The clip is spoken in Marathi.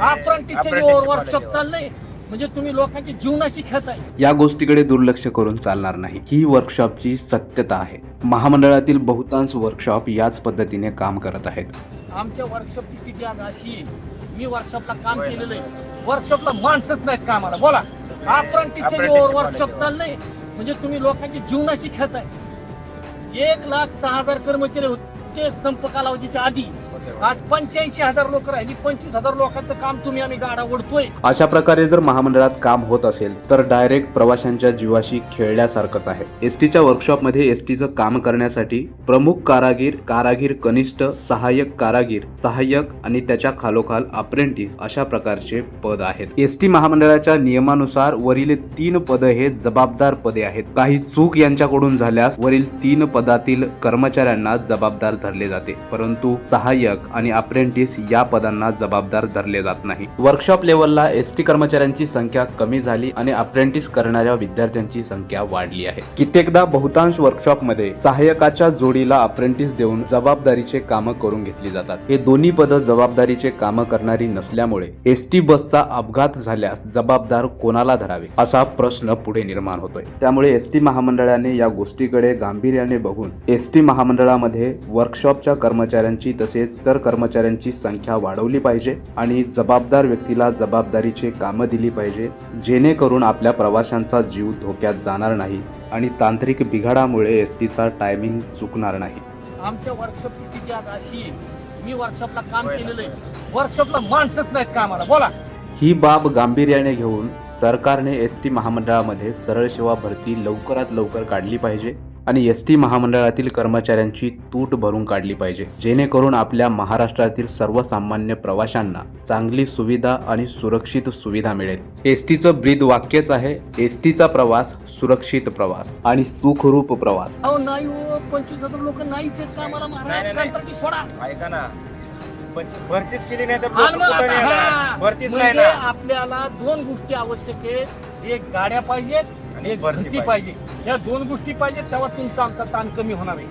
अप्रेंटिसचे apprenticeship वर्कशॉप चाललंय म्हणजे तुम्ही लोकांची जीवनाशी खेळताय. या गोष्टीकडे दुर्लक्ष करून चालणार नाही. ही वर्कशॉपची सत्यता आहे. महामंडळातील बहुतांश वर्कशॉप याच पद्धतीने काम करत आहेत. आमच्या वर्कशॉपची स्थिती आज अशी आहे. मी वर्कशॉपला काम केलेलं आहे. वर्कशॉपला माणसंच नाहीत कामाला. बोला. अप्रेंटिसचे Apprenticeship वर्कशॉप. चाललंय म्हणजे तुम्ही लोकांची जीवनाशी खेळताय. एक लाख सहा हजार कर्मचारी होते. संप कालावधीच्या आधी. आज पंच्याऐंशी हजार लोक राहिली. पंचवीस हजार लोकांचं काम तुम्ही आम्ही गाडा ओढतोय. अशा प्रकारे जर महामंडळात काम होत असेल तर डायरेक्ट प्रवाशांच्या जीवाशी खेळल्यासारखंच आहे. एस टीच्या वर्कशॉपमध्ये एस टीचं काम करण्यासाठी प्रमुख कारागीर कारागीर कनिष्ठ सहाय्यक कारागीर सहाय्यक आणि त्याच्या खालोखाल अप्रेंटिस अशा प्रकारचे पद आहेत. एस टी महामंडळाच्या नियमानुसार वरील तीन पद हे जबाबदार पदे आहेत. काही चूक यांच्याकडून झाल्यास वरील तीन पदातील कर्मचाऱ्यांना जबाबदार धरले जाते. परंतु सहाय्यक आणि अप्रेंटिस या पदांना जबाबदार धरले जात नाही. वर्कशॉप लेवलला एस टी कर्मचाऱ्यांची संख्या कमी झाली आणि अप्रेंटिस करणाऱ्या विद्यार्थ्यांची संख्या वाढली आहे. कित्येकदा बहुतांश वर्कशॉपमध्ये सहाय्यकाच्या जोडीला अप्रेंटिस देऊन जबाबदारीचे कामं करून घेतली जातात. हे दोन्ही पदं जबाबदारीचे कामं करणारी नसल्यामुळे एस टी बसचा अपघात झाल्यास जबाबदार कोणाला धरावे असा प्रश्न पुढे निर्माण होतोय. त्यामुळे एस टी महामंडळाने या गोष्टीकडे गांभीर्याने बघून एस टी महामंडळामध्ये वर्कशॉपच्या कर्मचाऱ्यांची तसेच इतर कर्मचाऱ्यांची संख्या वाढवली पाहिजे आणि जबाबदार व्यक्तीला जबाबदारीचे कामं दिली पाहिजे जेणेकरून आपल्या प्रवाशांचा जीव धोक्यात जाणार नाही आणि तांत्रिक बिघाडामुळे एस टीचा टायमिंग चुकणार नाही. आमच्या वर्कशॉपची स्थिती आज अशी आहे. मी वर्कशॉपला काम केलेलं आहे. वर्कशॉपला माणसंच नाहीत कामाला. बोला. ही बाब गांभीर्याने घेऊन सरकारने एस टी महामंडळामध्ये सरळ सेवा भरती लवकरात लवकर काढली पाहिजे. आणि एस टी महामंडळातील कर्मचाऱ्यांची तूट भरून काढली पाहिजे. जेणेकरून आपल्या महाराष्ट्रातील सर्वसामान्य प्रवाशांना चांगली सुविधा आणि सुरक्षित सुविधा मिळेल. एस टीचं ब्रीद वाक्यच आहे एस टीचा प्रवास सुरक्षित प्रवास आणि सुखरूप प्रवास. अहो नाही हो लोक नाहीच ऐका ना. भरतीच केली नाही तर भरतीच नाही म्हणजे ना. आपल्याला दोन गोष्टी आवश्यक आहेत. एक गाड्या पाहिजेत आणि भरती पाहिजे. या दोन गोष्टी पाहिजेत तेव्हा तुमचा आमचा ताण कमी होणार आहे.